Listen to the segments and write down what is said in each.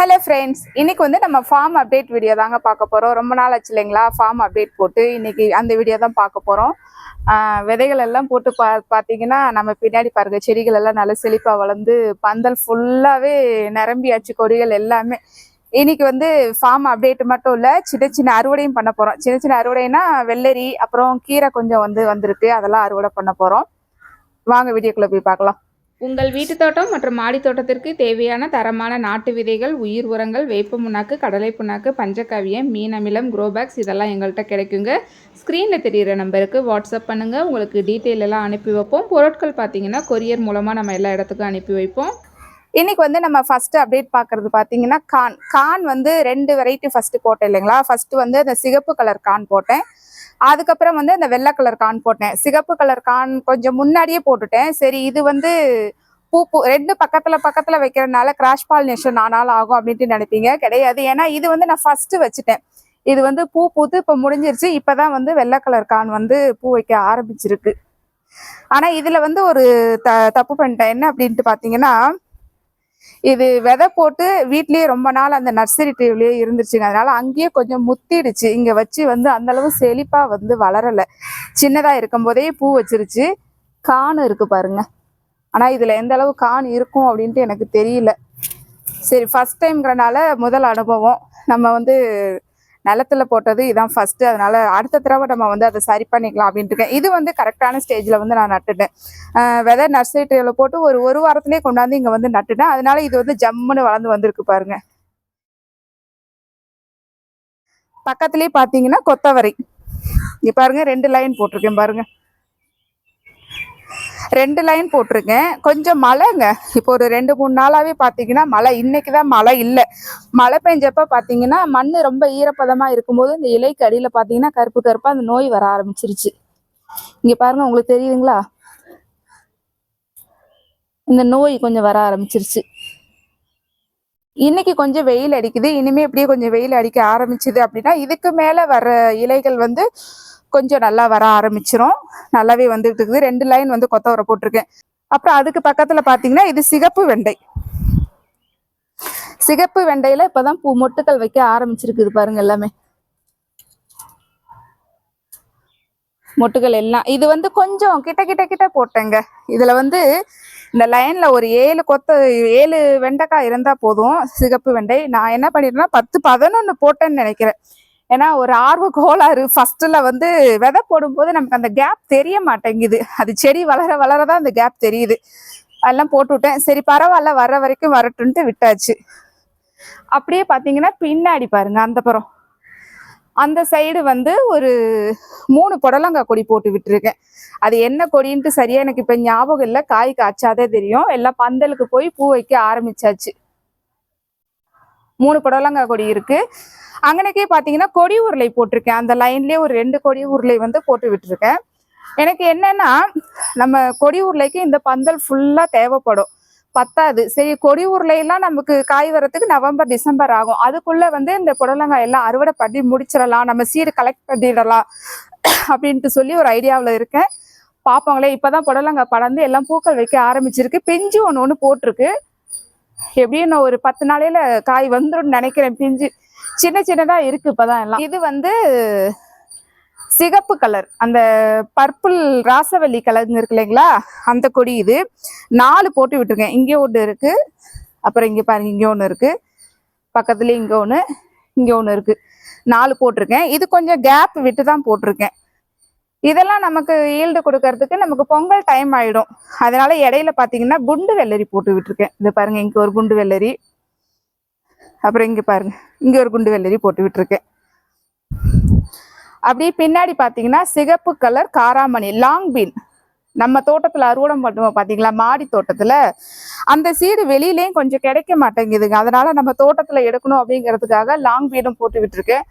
Hello friends இன்னைக்கு வந்து நம்ம ஃபார்ம் அப்டேட் வீடியோ தாங்க பார்க்க போகிறோம் ரொம்ப நாள் ஆச்சு இல்லைங்களா? ஃபார்ம் அப்டேட் போட்டு இன்னைக்கு அந்த வீடியோ தான் பார்க்க போகிறோம் விதைகள் எல்லாம் போட்டு பா பார்த்தீங்கன்னா நம்ம பின்னாடி பாருங்க செடிகள் எல்லாம் நல்லா செழிப்பாக வளர்ந்து பந்தல் ஃபுல்லாகவே நிரம்பியாச்சு. கொடிகள் எல்லாமே. இன்னைக்கு வந்து ஃபார்ம் அப்டேட் மட்டும் இல்லை சின்ன சின்ன அறுவடையும் பண்ண போகிறோம் சின்ன சின்ன அறுவடைனா வெள்ளரி அப்புறம் கீரை கொஞ்சம் வந்து வந்திருக்கு. அதெல்லாம் அறுவடை பண்ண போகிறோம் வாங்க வீடியோக்குள்ளே போய் பார்க்கலாம். உங்கள் வீட்டு தோட்டம் மற்றும் மாடி தோட்டத்திற்கு தேவையான தரமான நாட்டு விதைகள் உயிர் உரங்கள் வேப்ப புண்ணாக்கு கடலை புண்ணாக்கு பஞ்சக்காவியம் மீன் அமிலம் குரோபேக்ஸ் இதெல்லாம் எங்கள்கிட்ட கிடைக்குங்க. ஸ்க்ரீனில் தெரிகிற நம்பருக்கு வாட்ஸ்அப் பண்ணுங்கள் உங்களுக்கு டீட்டெயில் எல்லாம் அனுப்பி வைப்போம். பொருட்கள் பார்த்தீங்கன்னா கொரியர் மூலமாக நம்ம எல்லா இடத்துக்கும் அனுப்பி வைப்போம். இன்னைக்கு வந்து நம்ம ஃபர்ஸ்ட் அப்டேட் பார்க்கறது பார்த்தீங்கன்னா கான். கான் வந்து ரெண்டு வெரைட்டி ஃபர்ஸ்ட் போட்டேன் இல்லைங்களா? ஃபர்ஸ்ட் வந்து அந்த சிகப்பு கலர் கான் போட்டேன். அதுக்கப்புறம் வந்து அந்த வெள்ளை கலர் கான் போட்டேன். சிகப்பு கலர் கான் கொஞ்சம் முன்னாடியே போட்டுட்டேன். சரி இது வந்து பூ பூ ரெண்டு பக்கத்துல பக்கத்துல வைக்கிறதுனால கிராஷ் பாலினேஷன் ஆனாலும் ஆகும் அப்படின்ட்டு நினைப்பீங்க. கிடையாது. ஏன்னா இது வந்து நான் ஃபர்ஸ்ட் வச்சுட்டேன். இது வந்து பூ பூத்து இப்போ முடிஞ்சிருச்சு. இப்பதான் வந்து வெள்ளை கலர் கான் வந்து பூ வைக்க ஆரம்பிச்சிருக்கு. ஆனால் இதில் வந்து ஒரு த தப்பு பண்ணிட்டேன். என்ன அப்படின்ட்டு பார்த்தீங்கன்னா இது விதை போட்டு வீட்லயே ரொம்ப நாள் அந்த நர்சரி ட்ரீவ்லயே இருந்துச்சுங்க அதனால அங்கேயே கொஞ்சம் முத்திடுச்சு. இங்க வச்சு வந்து அந்த அளவு செழிப்பா வந்து வளரல. சின்னதா இருக்கும் போதே பூ வச்சிருச்சு. காணு இருக்கு பாருங்க. ஆனா இதுல எந்த அளவு கான் இருக்கும் அப்படின்ட்டு எனக்கு தெரியல. சரி ஃபர்ஸ்ட் டைம்ங்கிறனால முதல் அனுபவம். நம்ம வந்து நிலத்துல போட்டது இதான் ஃபர்ஸ்ட் அதனால அடுத்த தடவை நம்ம வந்து அதை சரி பண்ணிக்கலாம் அப்படின்ட்டு இருக்கேன். இது வந்து கரெக்டான ஸ்டேஜ்ல வந்து நான் நட்டுட்டேன். ஆஹ் விதை நர்சரி ட்ரேல போட்டு ஒரு ஒரு வாரத்திலேயே கொண்டாந்து இங்க வந்து நட்டுட்டேன். அதனால இது வந்து ஜம்முன்னு வளர்ந்து வந்திருக்கு பாருங்க. பக்கத்துலயே பாத்தீங்கன்னா கொத்தவரை. இங்க பாருங்க ரெண்டு லைன் போட்டிருக்கேன் பாருங்க. ரெண்டு லைன் போட்டிருக்கேன். கொஞ்சம் மழைங்க. இப்போ ஒரு ரெண்டு மூணு நாளாவே பாத்தீங்கன்னா மழை. இன்னைக்கு தான் மழை இல்லை. மழை பெஞ்சப்ப பாத்தீங்கன்னா மண் ரொம்ப ஈரப்பதமா இருக்கும்போது இந்த இலைக்கு அடியில பாத்தீங்கன்னா கருப்பு கருப்பாக அந்த நோய் வர ஆரம்பிச்சிருச்சு. இங்க பாருங்க உங்களுக்கு தெரியுதுங்களா? இந்த நோய் கொஞ்சம் வர ஆரம்பிச்சிருச்சு. இன்னைக்கு கொஞ்சம் வெயில் அடிக்குது. இனிமே இப்படியே கொஞ்சம் வெயில் அடிக்க ஆரம்பிச்சுது அப்படின்னா இதுக்கு மேல வர இலைகள் வந்து கொஞ்சம் நல்லா வர ஆரம்பிச்சிரும். நல்லாவே வந்துட்டு இருக்குது. ரெண்டு லைன் வந்து கொத்தவரை போட்டிருக்கேன். அப்புறம் அதுக்கு பக்கத்துல பாத்தீங்கன்னா இது சிகப்பு வெண்டை. சிகப்பு வெண்டையில இப்பதான் பூ மொட்டுக்கள் வைக்க ஆரம்பிச்சிருக்குது பாருங்க எல்லாமே. மொட்டுகள் எல்லாம். இது வந்து கொஞ்சம் கிட்ட கிட்ட கிட்ட போட்டேங்க. இதுல வந்து இந்த லைன்ல ஒரு ஏழு கொத்த ஏழு வெண்டைக்காய் இருந்தா போதும். சிகப்பு வெண்டை. நான் என்ன பண்ணிட்டேன்னா பத்து பதினொன்று போட்டேன்னு நினைக்கிறேன். ஏன்னா ஒரு ஆர்வ கோளாறு ஃபர்ஸ்ட்ல வந்து விதை போடும்போது நமக்கு அந்த கேப் தெரிய மாட்டேங்குது. அது செடி வளர வளரதான் அந்த கேப் தெரியுது. அதெல்லாம் போட்டு விட்டேன் சரி பரவாயில்ல வர்ற வரைக்கும் வரட்டுன்ட்டு விட்டாச்சு. அப்படியே பார்த்தீங்கன்னா பின்னாடி பாருங்க அந்த புறம். அந்த சைடு வந்து ஒரு மூணு புடலங்காய் கொடி போட்டு விட்டுருக்கேன். அது என்ன கொடின்ட்டு சரியா எனக்கு இப்போ ஞாபகம் இல்லை. காய் காய்ச்சாதே தெரியும். எல்லாம் பந்தலுக்கு போய் பூ வைக்க ஆரம்பிச்சாச்சு. மூணு புடலங்காய் கொடி இருக்குது அங்கனக்கே பார்த்தீங்கன்னா கொடி உருளை போட்டிருக்கேன். அந்த லைன்லேயே ஒரு ரெண்டு கொடி உருளை வந்து போட்டு விட்டுருக்கேன். எனக்கு என்னன்னா நம்ம கொடி உருளைக்கு இந்த பந்தல் ஃபுல்லாக தேவைப்படும். பத்தாது. சரி கொடி உருளையெல்லாம் நமக்கு காய் வரத்துக்கு நவம்பர் டிசம்பர் ஆகும். அதுக்குள்ளே வந்து இந்த புடலங்காய் எல்லாம் அறுவடை பண்ணி முடிச்சிடலாம். நம்ம சீடு கலெக்ட் பண்ணிடலாம் அப்படின்ட்டு சொல்லி ஒரு ஐடியாவில் இருக்கேன். பார்ப்பாங்களே இப்போ தான் புடலங்காய் படந்து எல்லாம் பூக்கள் வைக்க ஆரம்பிச்சிருக்கு. பிஞ்சு ஒன்று ஒன்று போட்டிருக்கு. எப்படியும் நான் ஒரு பத்து நாளையில காய் வந்துடும் நினைக்கிறேன். பிஞ்சு சின்ன சின்னதா இருக்கு இப்பதான் எல்லாம். இது வந்து சிகப்பு கலர். அந்த பர்பிள் ராசவல்லி கலருங்க இருக்கு இல்லைங்களா? அந்த கொடி இது. நாலு போட்டு விட்டுருக்கேன். இங்கே ஒன்று இருக்கு. அப்புறம் இங்கே பாருங்க இங்கே ஒன்று இருக்கு. பக்கத்துலேயே இங்கே ஒன்று இங்கே ஒன்று இருக்கு. நாலு போட்டிருக்கேன். இது கொஞ்சம் கேப் விட்டு தான் போட்டிருக்கேன். இதெல்லாம் நமக்கு ஈல்டு கொடுக்கறதுக்கு நமக்கு பொங்கல் டைம் ஆயிடும். அதனால இடையில பார்த்தீங்கன்னா குண்டு வெள்ளரி போட்டு விட்டுருக்கேன். இது பாருங்க இங்க ஒரு குண்டு வெள்ளரி. அப்புறம் இங்க பாருங்க இங்க ஒரு குண்டு வெள்ளரி போட்டு விட்டுருக்கேன். அப்படியே பின்னாடி பார்த்தீங்கன்னா சிகப்பு கலர் காராமணி லாங் பீன் நம்ம தோட்டத்துல அறுவடம் பண்ணுவோம் பாத்தீங்களா மாடி தோட்டத்துல. அந்த சீடு வெளியிலயும் கொஞ்சம் கிடைக்க மாட்டேங்குதுங்க. அதனால நம்ம தோட்டத்துல எடுக்கணும் அப்படிங்கிறதுக்காக லாங் பீனும் போட்டு விட்டுருக்கேன்.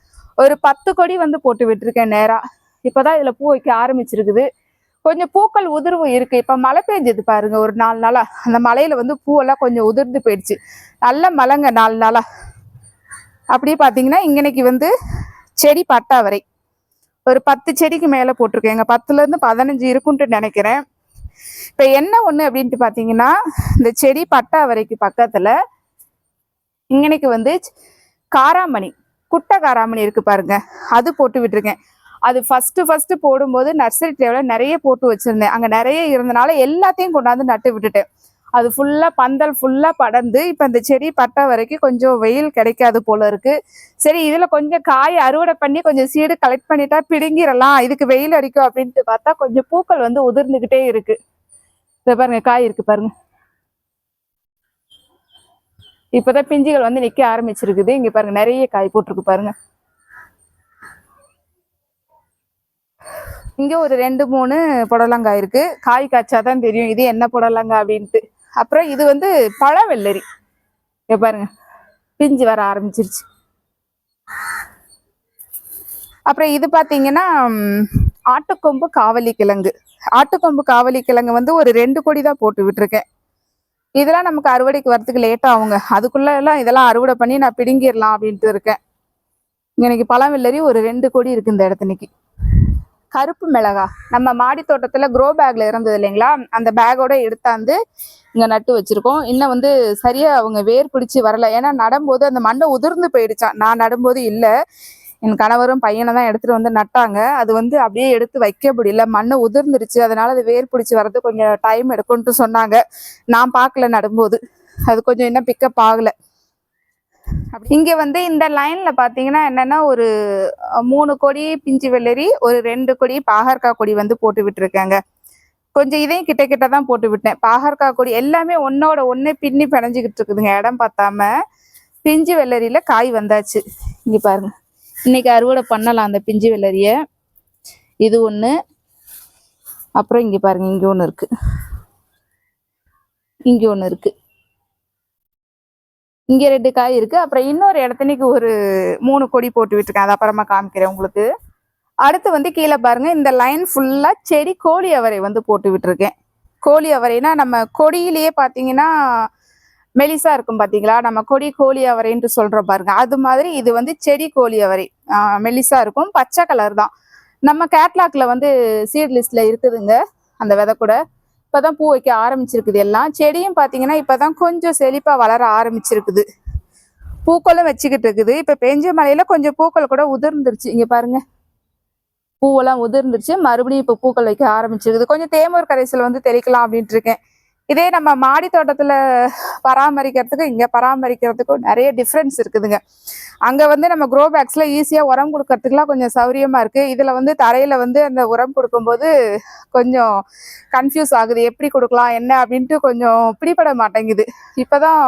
ஒரு பத்து கொடி வந்து போட்டு விட்டுருக்கேன் நேரா. இப்பதான் இதுல பூ வைக்க ஆரம்பிச்சிருக்குது. கொஞ்சம் பூக்கள் உதிர்வு இருக்கு. இப்ப மழை பெஞ்சது பாருங்க ஒரு நாலு நாளா. அந்த மலையில வந்து பூவெல்லாம் கொஞ்சம் உதிர்ந்து போயிடுச்சு. நல்ல மழைங்க நாலு நாளா. அப்படியே பாத்தீங்கன்னா இங்கனைக்கு வந்து செடி பட்டாவரை. ஒரு பத்து செடிக்கு மேல போட்டிருக்கேங்க பத்துல இருந்து பதினஞ்சு இருக்குன்ட்டு நினைக்கிறேன். இப்ப என்ன ஒண்ணு அப்படின்ட்டு பார்த்தீங்கன்னா இந்த செடி பட்டாவரைக்கு பக்கத்துல இங்கனைக்கு வந்து காராமணி குட்டை காராமணி இருக்கு பாருங்க. அது போட்டு விட்டுருக்கேன். அது ஃபஸ்ட்டு ஃபஸ்ட்டு போடும்போது நர்சரி டேவில் நிறைய போட்டு வச்சுருந்தேன். அங்கே நிறைய இருந்தனால எல்லாத்தையும் கொண்டாந்து நட்டு விட்டுட்டேன். அது ஃபுல்லாக பந்தல் ஃபுல்லாக படர்ந்து இப்போ இந்த செடி பட்ட வரைக்கும் கொஞ்சம் வெயில் கிடைக்காது போல இருக்குது சரி இதில் கொஞ்சம் காய் அறுவடை பண்ணி கொஞ்சம் சீடு கலெக்ட் பண்ணிட்டா பிடுங்கிடலாம். இதுக்கு வெயில் அடிக்கும் அப்படின்ட்டு பார்த்தா கொஞ்சம் பூக்கள் வந்து உதிர்ந்துக்கிட்டே இருக்குது இதை பாருங்கள் காய் இருக்குது பாருங்கள் இப்போதான் பிஞ்சுகள் வந்து நிற்க ஆரம்பிச்சிருக்குது. இங்கே பாருங்க நிறைய காய் போட்டிருக்கு பாருங்கள் இங்கே ஒரு ரெண்டு மூணு புடலங்காய் இருக்கு. காய் காய்ச்சாதான் தெரியும் இது என்ன புடலங்காய் அப்படின்ட்டு. அப்புறம் இது வந்து பழ வெள்ளரி இங்கே பாருங்க. பிஞ்சு வர ஆரம்பிச்சிருச்சு. அப்புறம் இது பார்த்தீங்கன்னா ஆட்டுக்கொம்பு காவலி கிழங்கு. ஆட்டுக்கொம்பு காவலி கிழங்கு வந்து ஒரு ரெண்டு கொடி தான் போட்டு விட்டுருக்கேன். இதெல்லாம் நமக்கு அறுவடைக்கு வரத்துக்கு லேட்டாக ஆகுங்க. அதுக்குள்ள எல்லாம் இதெல்லாம் அறுவடை பண்ணி நான் பிடுங்கிடலாம் அப்படின்ட்டு இருக்கேன். இன்னைக்கு பழம் வெள்ளரி ஒரு ரெண்டு கொடி இருக்கு இந்த இடத்துக்கு கருப்பு மிளகா. நம்ம மாடி தோட்டத்தில் க்ரோ பேக்கில் இருந்தது இல்லைங்களா? அந்த பேக்கோட எடுத்தாந்து இங்கே நட்டு வச்சுருக்கோம். இன்னும் வந்து சரியாக அவங்க வேர் பிடிச்சி வரல. ஏன்னா நடும்போது அந்த மண்ணை உதிர்ந்து போயிடுச்சான் நான் நடும்போது இல்லை. என் கணவரும் பையனை தான் எடுத்துகிட்டு வந்து நட்டாங்க. அது வந்து அப்படியே எடுத்து வைக்க முடியல. மண்ணை உதிர்ந்துருச்சு. அதனால் அது வேர் பிடிச்சி வர்றது கொஞ்சம் டைம் எடுக்கும்ட்டு சொன்னாங்க. நான் பார்க்கல நடும்போது. அது கொஞ்சம் இன்னும் பிக்கப் ஆகலை. இங்கே வந்து இந்த லைனில் பார்த்தீங்கன்னா என்னென்னா ஒரு மூணு கொடி பிஞ்சு வெள்ளரி ஒரு ரெண்டு கொடி பாகற்காய் கொடி வந்து போட்டு விட்டுருக்காங்க. கொஞ்சம் இதையும் கிட்ட கிட்ட தான் போட்டு விட்டேன். பாகற்காய் கொடி எல்லாமே ஒன்னோட ஒன்று பின்னி பிணைஞ்சிக்கிட்டு இருக்குதுங்க இடம் பார்த்தாம. பிஞ்சு வெள்ளரியில் காய் வந்தாச்சு. இங்கே பாருங்க. இன்னைக்கு அறுவடை பண்ணலாம் அந்த பிஞ்சு வெள்ளரிய. இது ஒன்று அப்புறம் இங்கே பாருங்க இங்கே ஒன்று இருக்குது இங்கே ஒன்று இருக்குது இங்க ரெண்டு காய் இருக்கு. அப்புறம் இன்னொரு இடத்துனிக்கு ஒரு மூணு கொடி போட்டு விட்டுருக்கேன். அது அப்புறமா காமிக்கிறேன் உங்களுக்கு. அடுத்து வந்து கீழே பாருங்க. இந்த லைன் ஃபுல்லா செடி கோழி அவரை வந்து போட்டு விட்டுருக்கேன். கோழி அவரைனா நம்ம கொடியிலேயே பாத்தீங்கன்னா மெலிசா இருக்கும் பாத்தீங்களா நம்ம கொடி கோழி அவரைன்ட்டு சொல்றோம் பாருங்க. அது மாதிரி இது வந்து செடி கோழி அவரை. மெலிசா இருக்கும். பச்சை கலர் தான். நம்ம கேட்லாக்ல வந்து சீட் லிஸ்ட்ல இருக்குதுங்க. அந்த விதை கூட. இப்போதான் பூ வைக்க ஆரம்பிச்சிருக்குது எல்லாம். செடியும் பார்த்தீங்கன்னா இப்போதான் கொஞ்சம் செழிப்பாக வளர ஆரம்பிச்சிருக்குது. பூக்களும் வச்சுக்கிட்டு இருக்குது. இப்போ பெஞ்ச மலையில் கொஞ்சம் பூக்கள் கூட உதிர்ந்துருச்சு. இங்கே பாருங்க. பூவெல்லாம் உதிர்ந்துருச்சு. மறுபடியும் இப்போ பூக்கள் வைக்க ஆரம்பிச்சிருக்குது. கொஞ்சம் தேமூர் கரைசல் வந்து தெளிக்கலாம் அப்படின்ட்டு இருக்கேன். இதே நம்ம மாடி தோட்டத்துல பராமரிக்கிறதுக்கு இங்க பராமரிக்கிறதுக்கும் நிறைய டிஃப்ரென்ஸ் இருக்குதுங்க. அங்க வந்து நம்ம க்ரோ பேக்ஸ்ல ஈஸியா உரம் கொடுக்கறதுக்குலாம் கொஞ்சம் சௌரியமா இருக்கு. இதுல வந்து தரையில வந்து அந்த உரம் கொடுக்கும்போது கொஞ்சம் கன்ஃபியூஸ் ஆகுது. எப்படி கொடுக்கலாம் என்ன அப்படின்ட்டு கொஞ்சம் பிடிபட மாட்டேங்குது. இப்பதான்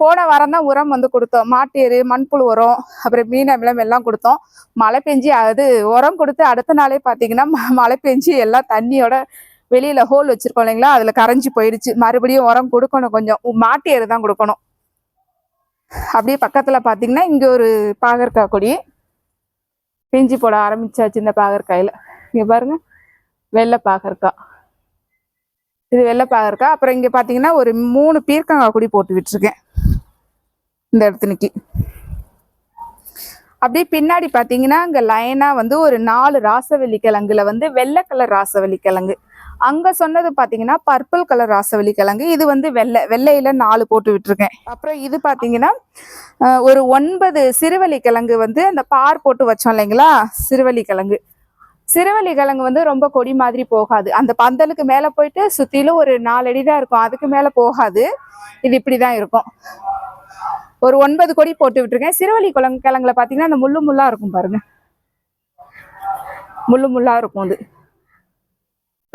போன வாரம் தான் உரம் வந்து கொடுத்தோம். மாட்டு எரு மண்புழு உரம் அப்புறம் மீன் அமிலம் எல்லாம் கொடுத்தோம். மழை பெஞ்சு அது உரம் கொடுத்து அடுத்த நாளே பார்த்தீங்கன்னா மழை பெஞ்சு எல்லாம் தண்ணியோட வெளியில ஹோல் வச்சிருக்கோம் இல்லைங்களா? அதுல கரைஞ்சு போயிடுச்சு. மறுபடியும் உரம் கொடுக்கணும் கொஞ்சம். மாட்டி மாட்டு தான் கொடுக்கணும். அப்படியே பக்கத்துல பாத்தீங்கன்னா இங்க ஒரு பாகற்காய் கொடி. பிஞ்சு போட ஆரம்பிச்சாச்சு இந்த பாகற்காயில. இங்க பாருங்க. வெள்ளை பாகற்காய் இது வெள்ளை பாகற்காய் அப்புறம் இங்க பாத்தீங்கன்னா ஒரு மூணு பீர்க்கங்காய் கொடி போட்டு விட்டுருக்கேன். இந்த இடத்துக்கு. அப்படியே பின்னாடி பாத்தீங்கன்னா இங்க லைனா வந்து ஒரு நாலு ராசவல்லி கிழங்குல வந்து வெள்ளை கலர் ராசவல்லி கிழங்கு. அங்க சொன்னது பாத்தீங்கன்னா பர்பிள் கலர் ராசவள்ளி கிழங்கு. இது வந்து வெள்ளை வெள்ளையில நாலு போட்டு விட்டுருக்கேன். அப்புறம் இது பாத்தீங்கன்னா ஒரு ஒன்பது சிறுவள்ளி கிழங்கு வந்து அந்த பார் போட்டு வச்சோம் இல்லைங்களா? சிறுவள்ளி கிழங்கு. சிறுவள்ளி கிழங்கு வந்து ரொம்ப கொடி மாதிரி போகாது. அந்த பந்தலுக்கு மேல போயிட்டு சுத்திலும் ஒரு நாலடி தான் இருக்கும். அதுக்கு மேல போகாது. இது இப்படிதான் இருக்கும். ஒரு ஒன்பது கொடி போட்டு விட்டுருக்கேன். சிறுவலி கிழங்கு கிழங்குல பாத்தீங்கன்னா அந்த முள்ளு முள்ளா இருக்கும் பாருங்க. முள்ளு முள்ளா இருக்கும் அது.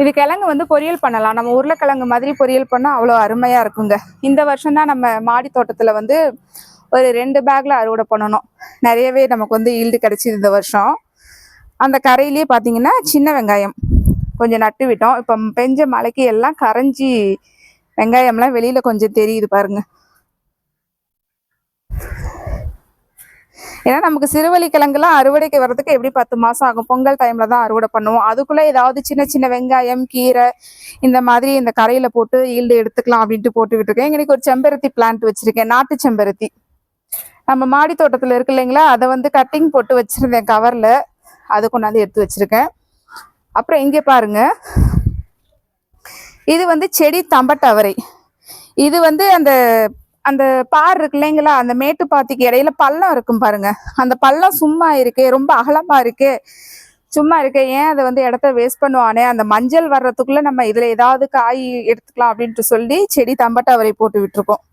இது கிழங்கு வந்து பொரியல் பண்ணலாம். நம்ம உருளைக்கிழங்கு மாதிரி பொரியல் பண்ணால் அவ்வளோ அருமையாக இருக்குங்க. இந்த வருஷம் தான் நம்ம மாடி தோட்டத்தில் வந்து ஒரு ரெண்டு பேக்கில் அறுவடை பண்ணணும். நிறையவே நமக்கு வந்து ஈல்டு கிடச்சிது இந்த வருஷம். அந்த கரையிலேயே பார்த்தீங்கன்னா சின்ன வெங்காயம். கொஞ்சம் நட்டு விட்டோம். இப்போ பெஞ்ச மழைக்கு எல்லாம் கரைஞ்சி வெங்காயம்லாம் வெளியில் கொஞ்சம் தெரியுது பாருங்கள் ஏன்னா நமக்கு சிறுவழி கிழங்குலாம் அறுவடைக்கு வர்றதுக்கு எப்படி பத்து மாதம் ஆகும்? பொங்கல் டைமில் தான் அறுவடை பண்ணுவோம். அதுக்குள்ளே ஏதாவது சின்ன சின்ன வெங்காயம் கீரை இந்த மாதிரி இந்த கரையில் போட்டு ஈல்டு எடுத்துக்கலாம் அப்படின்ட்டு போட்டு விட்டுருக்கேன் இன்னைக்கு ஒரு செம்பருத்தி பிளான்ட் வச்சுருக்கேன். நாட்டு செம்பருத்தி. நம்ம மாடி தோட்டத்தில் இருக்கு இல்லைங்களா? அதை வந்து கட்டிங் போட்டு வச்சுருந்தேன் கவரில் அது கொண்டாந்து எடுத்து வச்சிருக்கேன். அப்புறம் இங்கே பாருங்க. இது வந்து செடி தம்பட்டவரை. இது வந்து அந்த அந்த பார் இருக்கு இல்லைங்களா அந்த மேட்டு பாத்திக்கு இடையில பள்ளம் இருக்கும் பாருங்க. அந்த பள்ளம் சும்மா இருக்கே ரொம்ப அகலமா இருக்கே. சும்மா இருக்கே ஏன் அதை வந்து இடத்த வேஸ்ட் பண்ணுவானே? அந்த மஞ்சள் வர்றதுக்குள்ள நம்ம இதுல ஏதாவது காய் எடுத்துக்கலாம் அப்படின்ட்டு சொல்லி செடி தம்பட்டவரை போட்டு விட்டுருக்கோம்.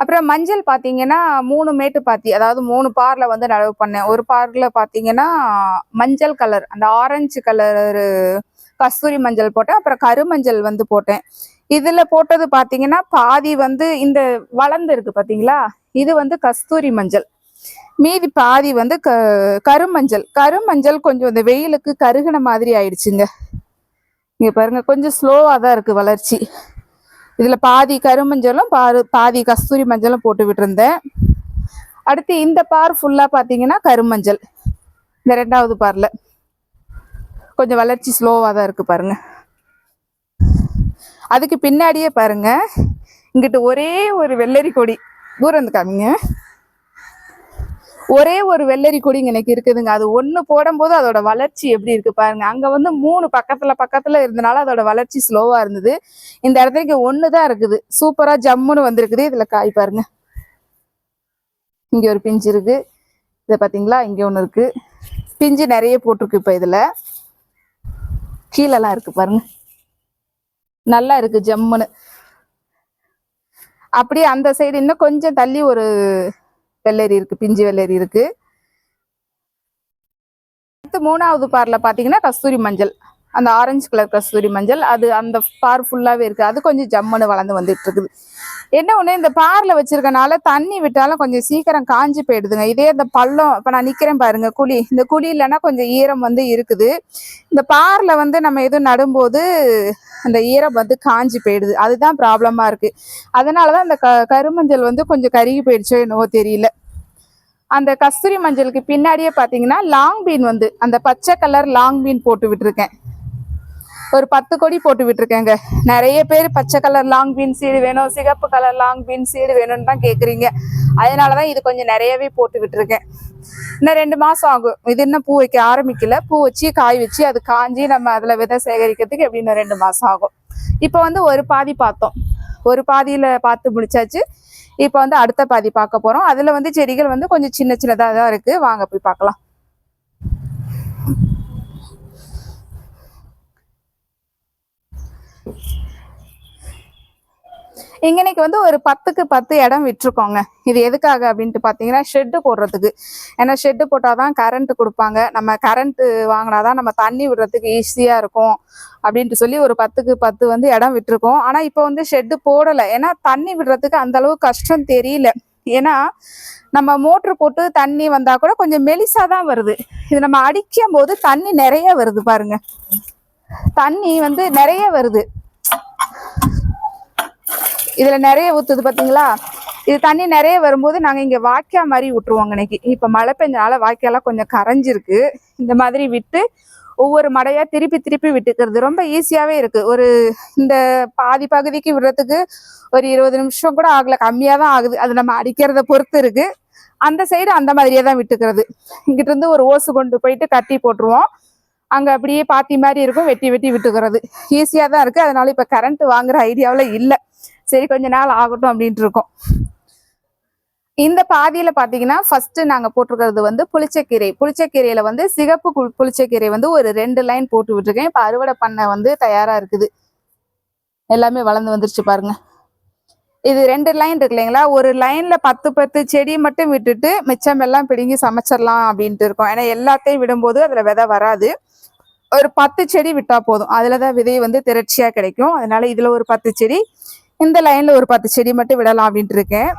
அப்புறம் மஞ்சள் பார்த்தீங்கன்னா மூணு மேட்டு பாத்தி அதாவது மூணு பார்ல வந்து நடவு பண்ணேன். ஒரு பார்ல பார்த்தீங்கன்னா மஞ்சள் கலர் அந்த ஆரஞ்சு கலரு கஸ்தூரி மஞ்சள் போட்டேன். அப்புறம் கருமஞ்சள் வந்து போட்டேன். இதுல போட்டது பாத்தீங்கன்னா பாதி வந்து இந்த வளர்ந்து இருக்கு பாத்தீங்களா? இது வந்து கஸ்தூரி மஞ்சள். மீதி பாதி வந்து க கருமஞ்சள். கருமஞ்சள் கொஞ்சம் இந்த வெயிலுக்கு கருகின மாதிரி ஆயிடுச்சுங்க. இங்க பாருங்க கொஞ்சம் ஸ்லோவா தான் இருக்கு வளர்ச்சி. இதுல பாதி கருமஞ்சளும் பாரு பாதி கஸ்தூரி மஞ்சளும் போட்டு விட்டுருந்தேன். அடுத்து இந்த பார் ஃபுல்லா பாத்தீங்கன்னா கருமஞ்சள். இந்த ரெண்டாவது பார்ல. கொஞ்சம் வளர்ச்சி ஸ்லோவா தான் இருக்கு பாருங்க. அதுக்கு பின்னாடியே பாருங்க. இங்கிட்டு ஒரே ஒரு வெள்ளரி கொடி. தூரம் வந்து காமிங்க. ஒரே ஒரு வெள்ளரி கொடி இன்னைக்கு எனக்கு இருக்குதுங்க. அது ஒன்று போடும்போது அதோட வளர்ச்சி எப்படி இருக்கு பாருங்க. அங்கே வந்து மூணு பக்கத்தில் பக்கத்தில் இருந்தனால அதோட வளர்ச்சி ஸ்லோவாக இருந்தது. இந்த இடத்துல ஒன்று தான் இருக்குது. சூப்பராக ஜம்முன்னு வந்திருக்குது. இதில் காய் பாருங்க. இங்கே ஒரு பிஞ்சு இருக்கு. இதை பார்த்தீங்களா இங்கே ஒன்று இருக்கு. பிஞ்சு நிறைய போட்டிருக்கு இப்போ இதில். கீழெல்லாம் இருக்கு பாருங்க. நல்லா இருக்கு ஜம்முன்னு. அப்படியே அந்த சைடு இன்னும் கொஞ்சம் தள்ளி ஒரு வெள்ளரி இருக்கு பிஞ்சு வெள்ளரி இருக்கு. அடுத்து மூணாவது பார்ல பாத்தீங்கன்னா கஸ்தூரி மஞ்சள். அந்த ஆரஞ்சு கலர் கஸ்தூரி மஞ்சள். அது அந்த பார் ஃபுல்லாகவே இருக்குது அது கொஞ்சம் ஜம்முன்னு வளர்ந்து வந்துட்டு இருக்குது என்ன ஒன்று இந்த பாரில் வச்சிருக்கனால தண்ணி விட்டாலும் கொஞ்சம் சீக்கிரம் காஞ்சு போயிடுதுங்க. இதே இந்த பள்ளம் இப்போ நான் நிற்கிறேன் பாருங்க குழி. இந்த குழி இல்லைன்னா கொஞ்சம் ஈரம் வந்து இருக்குது. இந்த பாரில் வந்து நம்ம எதுவும் நடும்போது அந்த ஈரம் வந்து காஞ்சு போயிடுது. அதுதான் ப்ராப்ளமாக இருக்குது அதனால தான் அந்த க கருமஞ்சள் வந்து கொஞ்சம் கருகி போயிடுச்சோ என்னவோ தெரியல. அந்த கஸ்தூரி மஞ்சளுக்கு பின்னாடியே பார்த்தீங்கன்னா லாங் பீன் வந்து அந்த பச்சை கலர் லாங் பீன் போட்டு விட்டுருக்கேன். ஒரு பத்து கொடி போட்டு விட்டுருக்கேங்க. நிறைய பேர் பச்சை கலர் லாங் பீன் சீடு வேணும் சிகப்பு கலர் லாங் பீன் சீடு வேணும்னு தான் கேட்குறீங்க அதனால தான் இது கொஞ்சம் நிறையவே போட்டு விட்டுருக்கேன். இன்னும் ரெண்டு மாதம் ஆகும். இது இன்னும் பூ வைக்க ஆரம்பிக்கல. பூ வச்சு காய் வச்சு அது காஞ்சி நம்ம அதில் விதை சேகரிக்கிறதுக்கு எப்படின்னு ரெண்டு மாதம் ஆகும். இப்போ வந்து ஒரு பாதி பார்த்தோம். ஒரு பாதியில் பார்த்து முடிச்சாச்சு. இப்போ வந்து அடுத்த பாதி பார்க்க போகிறோம் அதில் வந்து செடிகள் வந்து கொஞ்சம் சின்ன சின்னதாக தான் இருக்குது வாங்க போய் பார்க்கலாம். இங்கனைக்கு வந்து ஒரு பத்துக்கு பத்து இடம் விட்டுருக்கோங்க இது எதுக்காக அப்படின்ட்டு பார்த்தீங்கன்னா ஷெட்டு போடுறதுக்கு. ஏன்னா ஷெட்டு போட்டாதான் கரண்ட் கொடுப்பாங்க. நம்ம கரண்ட் வாங்கினாதான் நம்ம தண்ணி விடுறதுக்கு ஈஸியாக இருக்கும். அப்படின்ட்டு சொல்லி ஒரு பத்துக்கு பத்து வந்து இடம் விட்டுருக்கோம் ஆனால் இப்போ வந்து ஷெட்டு போடலை. ஏன்னா தண்ணி விடுறதுக்கு அந்தளவு கஷ்டம் தெரியல. ஏன்னா நம்ம மோட்ரு போட்டு தண்ணி வந்தால் கூட கொஞ்சம் மெலிசாக தான் வருது. இது நம்ம அடிக்கும் போது தண்ணி நிறைய வருது பாருங்க. தண்ணி வந்து நிறைய வருது. இதுல நிறைய ஊத்துது பாத்தீங்களா? இது தண்ணி நிறைய வரும்போது நாங்க இங்க வாய்க்கா மாதிரி விட்டுருவோங்க இன்னைக்கு. இப்ப மழை பெஞ்சனால வாய்க்காலாம் கொஞ்சம் கரைஞ்சிருக்கு. இந்த மாதிரி விட்டு ஒவ்வொரு மடையா திருப்பி திருப்பி விட்டுக்கிறது ரொம்ப ஈஸியாவே இருக்கு. ஒரு இந்த பாதி பகுதிக்கு விடுறதுக்கு ஒரு இருபது நிமிஷம் கூட ஆகல. கம்மியா தான் ஆகுது. அது நம்ம அடிக்கிறத பொறுத்து இருக்கு. அந்த சைடு அந்த மாதிரியே தான் விட்டுக்கிறது. இங்கிட்ட இருந்து ஒரு ஓசு கொண்டு போயிட்டு கட்டி போட்டுருவோம். அங்க அப்படியே பாத்தி மாதிரி இருக்கும். வெட்டி வெட்டி விட்டுக்கிறது. ஈஸியா தான் இருக்கு. அதனால இப்ப கரண்ட் வாங்குற ஐடியாவில் இல்லை. சரி கொஞ்ச நாள் ஆகட்டும் அப்படின்ட்டு இருக்கோம். இந்த பாதியில பாத்தீங்கன்னா ஃபர்ஸ்ட் நாங்க போட்டிருக்கிறது வந்து புளிச்சக்கீரை. புளிச்சக்கீரையில வந்து சிகப்பு புளி- புளிச்சக்கீரை வந்து ஒரு ரெண்டு லைன் போட்டு விட்டுருக்கேன். இப்ப அறுவடை பண்ண வந்து தயாரா இருக்குது. எல்லாமே வளர்ந்து வந்துருச்சு பாருங்க. இது ரெண்டு லைன் இருக்கு இல்லைங்களா? ஒரு லைன்ல பத்து பத்து செடி மட்டும் விட்டுட்டு மிச்சம் எல்லாம் பிடுங்கி சமைச்சிடலாம் அப்படின்ட்டு இருக்கோம். ஏன்னா எல்லாத்தையும் விடும்போது அதுல விதை வராது. ஒரு பத்து செடி விட்டா போதும். அதுலதான் விதை வந்து திரட்சியா கிடைக்கும். அதனால இதுல ஒரு பத்து செடி இந்த லைன்ல ஒரு பத்து செடி மட்டும் விடலாம் அப்படின்ட்டு இருக்கேன்.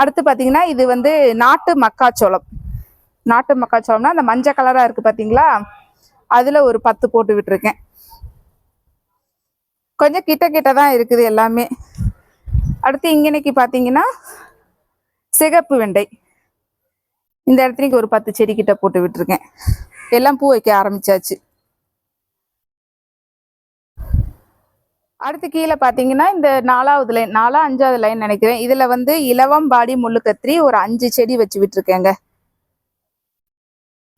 அடுத்து பார்த்தீங்கன்னா இது வந்து நாட்டு மக்காச்சோளம். நாட்டு மக்காச்சோளம்னா அந்த மஞ்சள் கலராக இருக்குது பார்த்தீங்களா அதில் ஒரு பத்து போட்டு விட்டுருக்கேன். கொஞ்சம் கிட்ட கிட்ட தான் இருக்குது எல்லாமே. அடுத்து இங்கனைக்கு பார்த்தீங்கன்னா சிகப்பு வெண்டை. இந்த இடத்துல ஒரு பத்து செடி கிட்ட போட்டு விட்டுருக்கேன். எல்லாம் பூ வைக்க ஆரம்பிச்சாச்சு. அடுத்து கீழே பார்த்தீங்கன்னா இந்த நாலாவது லைன் நாலா அஞ்சாவது லைன் நினைக்கிறேன். இதில் வந்து இலவம் பாடி முள்ளு கத்திரி ஒரு அஞ்சு செடி வச்சு விட்டுருக்கேங்க.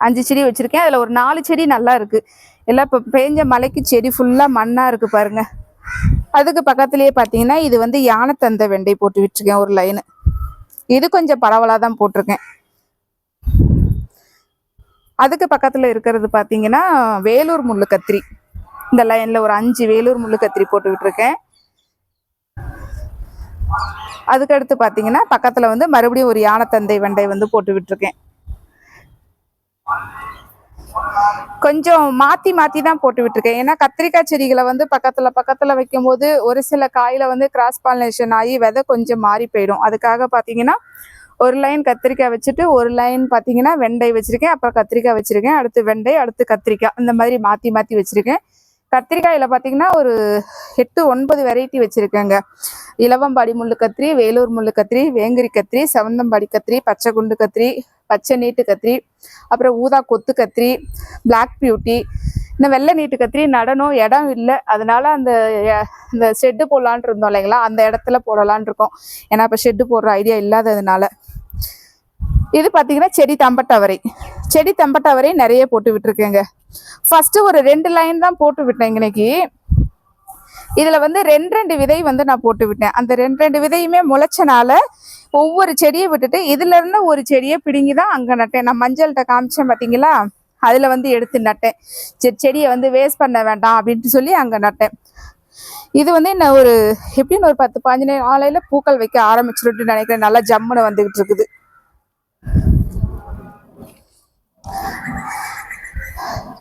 அஞ்சு செடி வச்சுருக்கேன். அதில் ஒரு நாலு செடி நல்லா இருக்குது எல்லாம் இப்போ பேஞ்ச மலைக்கு செடி ஃபுல்லாக மண்ணாக இருக்குது பாருங்கள் அதுக்கு பக்கத்துலேயே பார்த்தீங்கன்னா இது வந்து யானைத்தந்தை வெண்டை போட்டு விட்டுருக்கேன் ஒரு லைனு இது கொஞ்சம் பரவலாக தான் போட்டிருக்கேன். அதுக்கு பக்கத்தில் இருக்கிறது பார்த்தீங்கன்னா வேலூர் முள்ளு கத்திரி இந்த லைனில் ஒரு அஞ்சு வேலூர் முள்ளு கத்திரி போட்டு விட்டுருக்கேன் அதுக்கடுத்து பார்த்தீங்கன்னா பக்கத்தில் வந்து மறுபடியும் ஒரு யானைத்தந்தை வெண்டை வந்து போட்டு விட்டுருக்கேன் கொஞ்சம் மாற்றி மாற்றி தான் போட்டு விட்டுருக்கேன் ஏன்னா கத்திரிக்காய் செடிகளை வந்து பக்கத்தில் பக்கத்தில் வைக்கும்போது ஒரு சில காயில் வந்து கிராஸ் பாலினேஷன் ஆகி விதை கொஞ்சம் மாறி போயிடும். அதுக்காக பார்த்தீங்கன்னா ஒரு லைன் கத்திரிக்காய் வச்சுட்டு ஒரு லைன் பார்த்தீங்கன்னா வெண்டை வச்சுருக்கேன். அப்புறம் கத்திரிக்காய் வச்சுருக்கேன். அடுத்து வெண்டை அடுத்து கத்திரிக்காய். இந்த மாதிரி மாற்றி மாற்றி வச்சுருக்கேன். கத்திரிக்காயில் பார்த்தீங்கன்னா ஒரு எட்டு ஒன்பது வெரைட்டி வச்சுருக்கேங்க. இலவம்பாடி முள்ளு கத்திரி வேலூர் முள்ளு கத்திரி வேங்கரி கத்திரி செவந்தம்பாடி கத்திரி பச்சை குண்டு கத்திரி பச்சை நீட்டு கத்திரி அப்புறம் ஊதா கொத்து கத்திரி பிளாக் பியூட்டி இன்னும் வெள்ளை நீட்டு கத்திரி நடனம் இடம் இல்லை. அதனால அந்த இந்த ஷெட்டு போடலான் இருந்தோம் இல்லைங்களா? அந்த இடத்துல போடலான் இருக்கோம். ஏன்னா இப்போ ஷெட்டு போடுற ஐடியா இல்லாததுனால. இது பார்த்தீங்கன்னா செடி தம்பட்டவரை. செடி தம்பட்டவரை நிறைய போட்டு விட்டுருக்கேங்க. ஃபர்ஸ்ட் ஒரு ரெண்டு லைன் தான் போட்டு விட்டேன் இன்னைக்கு. இதில் வந்து ரெண்டு ரெண்டு விதை வந்து நான் போட்டு விட்டேன். அந்த ரெண்டு ரெண்டு விதையுமே முளைச்சனால ஒவ்வொரு செடியை விட்டுட்டு இதுல இருந்து ஒரு செடியை பிடுங்கி தான் அங்கே நட்டேன். நான் மஞ்சள்கிட்ட காமிச்சேன் பார்த்தீங்களா அதில் வந்து எடுத்து நட்டேன். சரி செடியை வந்து வேஸ்ட் பண்ண வேண்டாம் அப்படின்ட்டு சொல்லி அங்கே நட்டேன். இது வந்து என்ன ஒரு எப்படின்னு ஒரு பத்து பதினஞ்சு ஆலையில் பூக்கள் வைக்க ஆரம்பிச்சிருட்டு நினைக்கிறேன். நல்லா ஜம்முன்னு வந்துகிட்டு இருக்குது.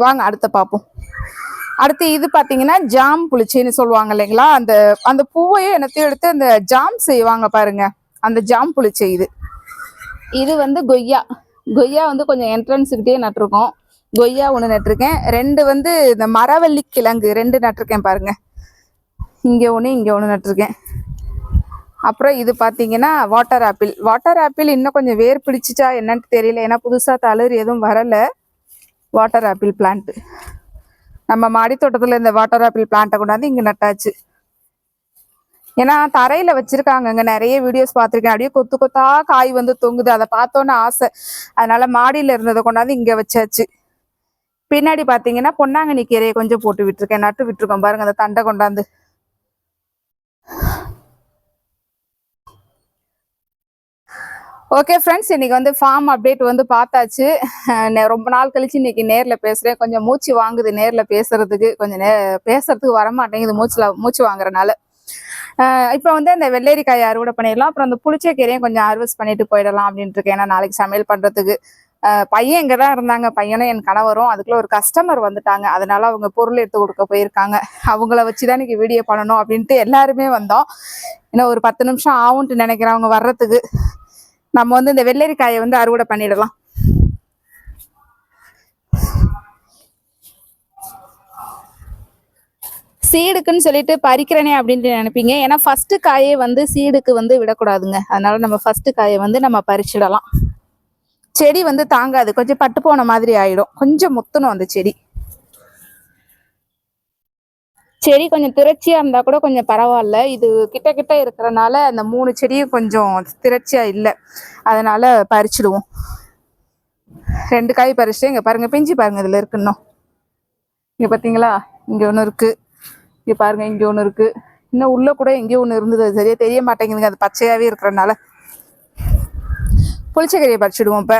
வாங்க அடுத்த பார்ப்போம். அடுத்து இது பார்த்தீங்கன்னா ஜாம் புளிச்சின்னு சொல்லுவாங்க இல்லைங்களா? அந்த அந்த பூவையும் என்னத்தையும் எடுத்து அந்த ஜாம் செய்வாங்க பாருங்க. அந்த ஜாம் புளிச்சை இது. இது வந்து கொய்யா. கொய்யா வந்து கொஞ்சம் என்ட்ரன்ஸுக்கிட்டே நட்டிருக்கோம். கொய்யா ஒன்று நட்டிருக்கேன். ரெண்டு வந்து இந்த மரவள்ளி கிழங்கு ரெண்டு நட்டிருக்கேன் பாருங்க. இங்கே ஒன்று இங்கே ஒன்று நட்டிருக்கேன். அப்புறம் இது பார்த்தீங்கன்னா வாட்டர் ஆப்பிள் வாட்டர் ஆப்பிள் இன்னும் கொஞ்சம் வேர் பிடிச்சிச்சா என்னன்னு தெரியல. ஏன்னா புதுசாக தளிர் எதுவும் வரலை. வாட்டர் ஆப்பிள் பிளான்ட்டு நம்ம மாடி தோட்டத்தில் இந்த வாட்டர் ஆப்பிள் பிளான்ட்டை கொண்டாந்து இங்கே நட்டாச்சு. ஏன்னா தரையில் வச்சுருக்காங்க இங்கே நிறைய வீடியோஸ் பார்த்துருக்கேன். அப்படியே கொத்து கொத்தா காய் வந்து தொங்குது. அதை பார்த்தோன்னு ஆசை. அதனால் மாடியில் இருந்ததை கொண்டாந்து இங்கே வச்சாச்சு. பின்னாடி பார்த்தீங்கன்னா பொன்னாங்கண்ணி கீரையை கொஞ்சம் போட்டு விட்டுருக்கேன். நட்டு விட்டுருக்கோம் பாருங்கள் அந்த தண்டை கொண்டாந்து. ஓகே ஃப்ரெண்ட்ஸ் இன்னைக்கு வந்து ஃபார்ம் அப்டேட் வந்து பார்த்தாச்சு. ரொம்ப நாள் கழிச்சு இன்னைக்கு நேரில் பேசுகிறேன் கொஞ்சம் மூச்சு வாங்குது நேரில் பேசுறதுக்கு. கொஞ்சம் நே பேசுறதுக்கு வர மாட்டேங்குது மூச்சு வாங்குறனால. இப்போ வந்து அந்த வெள்ளரிக்காயை அறுவடை பண்ணிடலாம். அப்புறம் அந்த புளிச்சக்கீரையும் கொஞ்சம் ஹார்வெஸ்ட் பண்ணிட்டு போயிடலாம் அப்படின்ட்டு இருக்கேன். ஏன்னா நாளைக்கு சமையல் பண்ணுறதுக்கு பையன் இங்கே தான் இருந்தாங்க. பையனும் என் கணவரும். அதுக்குள்ள ஒரு கஸ்டமர் வந்துட்டாங்க. அதனால அவங்க பொருள் எடுத்து கொடுக்க போயிருக்காங்க. அவங்கள வச்சு தான் இன்னைக்கு வீடியோ பண்ணணும் அப்படின்ட்டு எல்லாருமே வந்தோம். இன்னும் ஒரு பத்து நிமிஷம் ஆகும்ட்டு நினைக்கிறேன் அவங்க வர்றதுக்கு. நம்ம வந்து இந்த வெள்ளரிக்காயை வந்து அறுவடை பண்ணிடலாம். சீடுக்குன்னு சொல்லிட்டு பறிக்கிறனே அப்படின்ட்டு நினைப்பீங்க. ஏன்னா ஃபர்ஸ்ட் காயை வந்து சீடுக்கு வந்து விடக்கூடாதுங்க. அதனால நம்ம ஃபர்ஸ்ட் காயை வந்து நம்ம பறிச்சிடலாம். செடி வந்து தாங்காது. கொஞ்சம் பட்டு போன மாதிரி ஆயிடும். கொஞ்சம் முத்தணும் அந்த செடி. செடி கொஞ்சம் திரட்சியா இருந்தா கூட கொஞ்சம் பரவாயில்ல. இது கிட்ட கிட்ட இருக்கிறனால அந்த மூணு செடியும் கொஞ்சம் திரட்சியா இல்லை. அதனால பறிச்சிடுவோம். ரெண்டு காய் பறிச்சுட்டு இங்க பாருங்க பிஞ்சு பாருங்க இதுல இருக்கு இன்னும். இங்க பாத்தீங்களா? இங்க ஒன்று இருக்கு. இங்க பாருங்க இங்க ஒன்று இருக்கு. இன்னும் உள்ள கூட எங்கேயோ ஒன்று இருந்தது. சரியாக சரியா தெரிய மாட்டேங்குதுங்க. அது பச்சையாவே இருக்கிறனால. புளிச்சக்கறியை பறிச்சுடுவோம் இப்போ.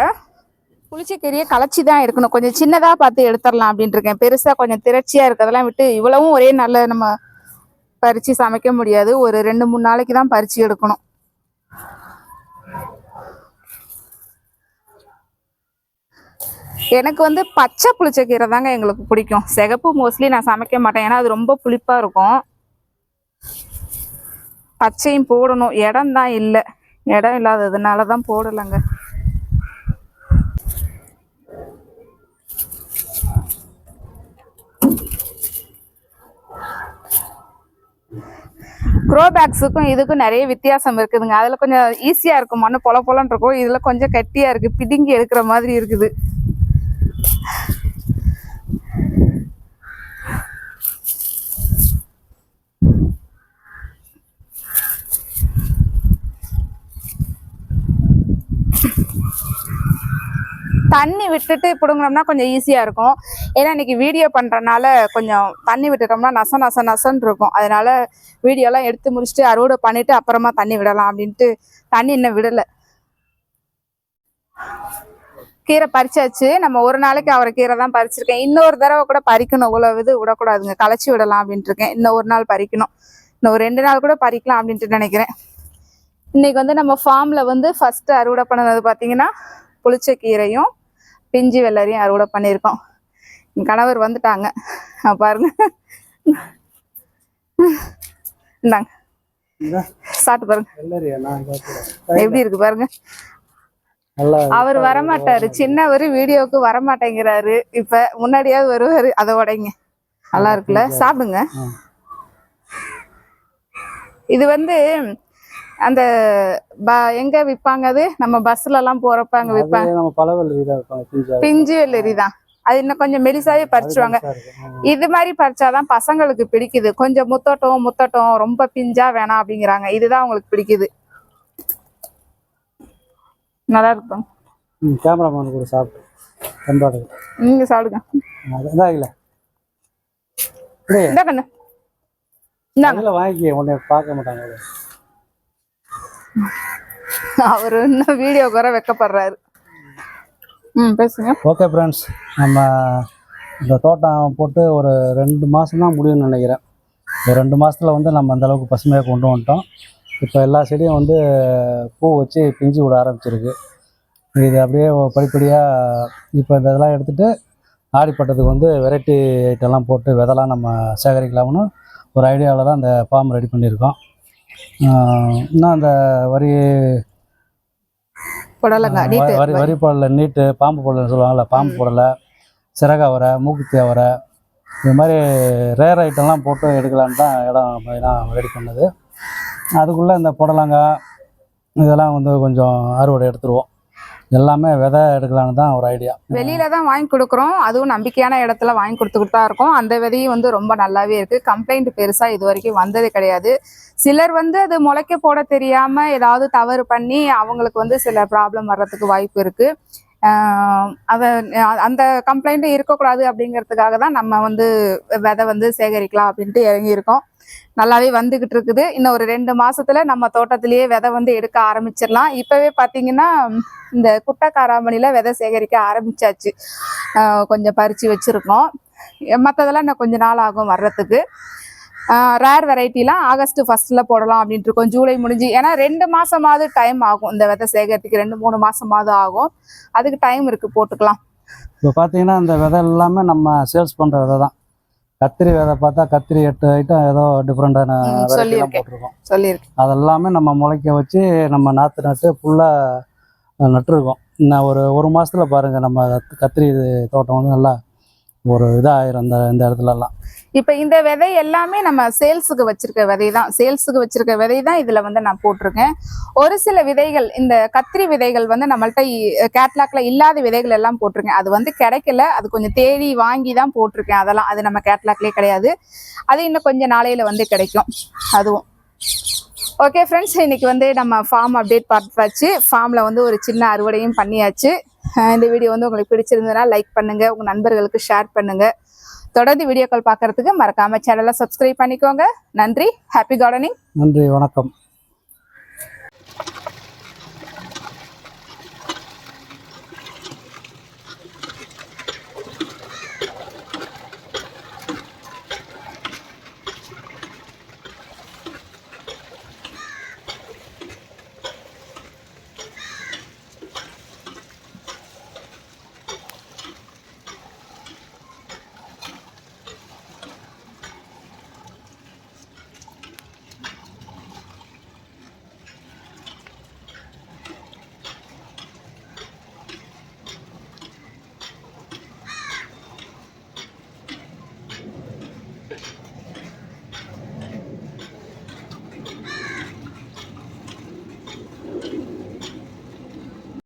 புளிச்சக்கீரையை களைச்சி தான் இருக்கணும் கொஞ்சம் சின்னதாக பார்த்து எடுத்துடலாம் அப்படின்ட்டு இருக்கேன் பெருசாக கொஞ்சம் திரட்சியாக இருக்கிறதெல்லாம் விட்டு இவ்வளவும் ஒரே நல்ல நம்ம பறித்து சமைக்க முடியாது. ஒரு ரெண்டு மூணு நாளைக்கு தான் பறித்து எடுக்கணும். எனக்கு வந்து பச்சை புளிச்சக்கீரை தாங்க எங்களுக்கு பிடிக்கும். சிகப்பு மோஸ்ட்லி நான் சமைக்க மாட்டேன். ஏன்னா அது ரொம்ப புளிப்பாக இருக்கும். பச்சையும் போடணும். இடம் தான் இல்லை. இடம் இல்லாததுனால தான் போடலைங்க. க்ரோ பேக்ஸுக்கும் இதுக்கும் நிறைய வித்தியாசம் இருக்குதுங்க. அதில் கொஞ்சம் ஈஸியாக இருக்கும். மண்ணு பொல பொலன்னு இருக்கும். இதில் கொஞ்சம் கட்டியாக இருக்குது பிடுங்கி எடுக்கிற மாதிரி இருக்குது. தண்ணி விட்டுட்டு பிடுங்கினோம்னா கொஞ்சம் ஈஸியாக இருக்கும். ஏன்னா இன்னைக்கு வீடியோ பண்ணுறனால கொஞ்சம் தண்ணி விட்டுட்டோம்னா நச நச நசன் இருக்கும். அதனால வீடியோலாம் எடுத்து முடிச்சுட்டு அறுவடை பண்ணிட்டு அப்புறமா தண்ணி விடலாம் அப்படின்ட்டு தண்ணி இன்னும் விடலை. கீரை பறிச்சாச்சு. நம்ம ஒரு நாளைக்கு அவரை கீரை தான் பறிச்சிருக்கேன். இன்னொரு தடவை கூட பறிக்கணும். இவ்வளவு இது விடக்கூடாதுங்க. களைச்சி விடலாம் அப்படின்ட்டு இருக்கேன் இன்னும் ஒரு நாள் பறிக்கணும். இன்னும் ஒரு ரெண்டு நாள் கூட பறிக்கலாம் அப்படின்ட்டு நினைக்கிறேன். இன்னைக்கு வந்து நம்ம ஃபார்ம்ல வந்து ஃபர்ஸ்ட் அறுவடை பண்ணது பார்த்தீங்கன்னா புளிச்ச கீரையும் பிஞ்சு வெள்ளரியும் அறுவடை பண்ணியிருக்கோம். கணவர் வந்துட்டாங்க. பாருங்க. இந்தாங்க. இந்தா. சாப்பிட்டு பாருங்க. எப்படி இருக்கு பாருங்க. அவர் வரமாட்டாரு. சின்னவர் வீடியோவுக்கு வரமாட்டேங்கிறாரு. இப்ப முன்னாடியாவது வருவாரு. அதை உடைங்க. நல்லா இருக்குல்ல? சாப்பிடுங்க. இது வந்து அந்த ப- எங்க விற்பாங்க அது? நம்ம பஸ்ல எல்லாம் போறப்ப அங்க விற்பாங்க பிஞ்சா வெள்ளரி தான் அது இன்னும் கொஞ்சம் மெலிசாவே பறிச்சுவாங்க இது மாதிரி பறிச்சாதான் பசங்களுக்கு பிடிக்குது. கொஞ்சம் முத்தட்டம் முத்தட்டம் ரொம்ப பிஞ்சா வேணாம் அப்படிங்கிறாங்க. இதுதான் அவங்களுக்கு பிடிக்குது. நல்லா இருக்கும். கேமராமேன் கூட சாப்பிட்டு பண்பாடு நீங்க சாப்பிடுங்க. இதான் இல்லை இந்த கண்ணு. இந்தாங்க. அதில் வாங்கி உன்னை பார்க்க மாட்டாங்க. அவர் இன்னும் வீடியோ குறை வெக்கப்படுறாரு. ம் பேசுங்க. ஓகே ஃப்ரெண்ட்ஸ் நம்ம இந்த தோட்டம் போட்டு ஒரு ரெண்டு மாதம் தான் முடியும்னு நினைக்கிறேன். ஒரு ரெண்டு மாதத்தில் வந்து நம்ம அந்தளவுக்கு பசுமையாக கொண்டு வந்துட்டோம். இப்போ எல்லா செடியும் வந்து பூ வச்சு பிஞ்சு விட ஆரம்பிச்சிருக்கு. இது அப்படியே படிப்படியாக இப்போ இந்த இதெல்லாம் எடுத்துகிட்டு ஆடிப்பட்டத்துக்கு வந்து வெரைட்டி ஐட்டம்லாம் போட்டு விதெல்லாம் நம்ம சேகரிக்கலாம்னு ஒரு ஐடியாவில் தான் அந்த ஃபார்ம் ரெடி பண்ணியிருக்கோம். இன்னும் அந்த வரி புடலங்க வரி வரி. போடலை நீட்டு பாம்பு போடலைன்னு சொல்லுவாங்கல்ல பாம்பு போடலை சிறக அவரை மூக்குத்தி அவரை இது மாதிரி ரேர் ஐட்டம்லாம் போட்டு எடுக்கலான்னு தான் இடம் மெயினாக ரெடி பண்ணது. அதுக்குள்ளே இந்த புடலங்காய் இதெல்லாம் வந்து கொஞ்சம் அறுவடை எடுத்துருவோம். எல்லாமே விதை எடுக்கலான்னு தான் ஒரு ஐடியா வெளியில தான் வாங்கி கொடுக்குறோம். அதுவும் நம்பிக்கையான இடத்துல வாங்கி கொடுத்துக்கிட்டு தான் இருக்கும். அந்த விதையும் வந்து ரொம்ப நல்லாவே இருக்கு. கம்ப்ளைண்ட் பெருசா இது வரைக்கும் வந்ததே கிடையாது. சிலர் வந்து அது முளைக்க போட தெரியாம ஏதாவது தவறு பண்ணி அவங்களுக்கு வந்து சில ப்ராப்ளம் வர்றதுக்கு வாய்ப்பு இருக்கு. அதை அந்த கம்ப்ளைண்ட் இருக்கக்கூடாது அப்படிங்கிறதுக்காக தான் நம்ம வந்து விதை வந்து சேகரிக்கலாம் அப்படின்ட்டு இறங்கியிருக்கோம். நல்லாவே வந்துகிட்டு இருக்குது. இன்னும் ஒரு ரெண்டு மாசத்துல நம்ம தோட்டத்திலேயே விதை வந்து எடுக்க ஆரம்பிச்சிடலாம். இப்பவே பாத்தீங்கன்னா இந்த குட்டை விதை சேகரிக்க ஆரம்பிச்சாச்சு. கொஞ்சம் பறிச்சு வச்சிருக்கோம். மற்றதெல்லாம் இன்னும் கொஞ்ச நாள் ஆகும் வர்றதுக்கு. ரேர் வெரைட்டிலாம் ஆகஸ்ட் ஃபர்ஸ்ட்ல போடலாம் அப்படின்ட்டு இருக்கோம். ஜூலை முடிஞ்சு ஏன்னா ரெண்டு மாசமாவது டைம் ஆகும். இந்த விதை சேகரிக்கிறதுக்கு ரெண்டு மூணு மாசமாவது ஆகும். அதுக்கு டைம் இருக்கு போட்டுக்கலாம். இப்போ பார்த்தீங்கன்னா இந்த விதை எல்லாமே நம்ம சேல்ஸ் பண்ணுற விதை தான். கத்திரி விதை பார்த்தா கத்திரி எட்டு ஐட்டம் ஏதோ டிஃப்ரெண்டான. போட்டிருக்கோம். சொல்லியிருக்கேன். அதெல்லாமே நம்ம முளைக்க வச்சு நம்ம நாற்று நட்டு ஃபுல்லாக நட்டுருக்கோம். இன்னும் ஒரு ஒரு மாசத்துல பாருங்கள் நம்ம கத்திரி தோட்டம் வந்து நல்லா ஒரு இதாகிரும் இந்த இந்த இடத்துலலாம். இப்போ இந்த விதை எல்லாமே நம்ம சேல்ஸுக்கு வச்சிருக்க விதை தான் சேல்ஸுக்கு வச்சிருக்க விதை தான் இதில் வந்து நான் போட்டிருக்கேன். ஒரு சில விதைகள் இந்த கத்திரி விதைகள் வந்து நம்மள்ட்ட கேட்லாக்ல இல்லாத விதைகள் எல்லாம் போட்டிருக்கேன். அது வந்து கிடைக்கல. அது கொஞ்சம் தேடி வாங்கி தான் போட்டிருக்கேன். அதெல்லாம் அது நம்ம கேட்லாக்லேயே கிடையாது. அது இன்னும் கொஞ்சம் நாளையில் வந்து கிடைக்கும். அதுவும். ஓகே ஃப்ரெண்ட்ஸ் இன்னைக்கு வந்து நம்ம ஃபார்ம் அப்டேட் பார்த்தாச்சு. ஃபார்மில் வந்து ஒரு சின்ன அறுவடையும் பண்ணியாச்சு. இந்த வீடியோ வந்து உங்களுக்கு பிடிச்சிருந்ததுன்னா லைக் பண்ணுங்கள் உங்கள் நண்பர்களுக்கு ஷேர் பண்ணுங்கள் தொடர்ந்து வீடியோக்கள் பார்க்கறதுக்கு மறக்காம சேனலை சப்ஸ்கிரைப் பண்ணிக்கோங்க. நன்றி. ஹாப்பி கார்டனிங் நன்றி வணக்கம்.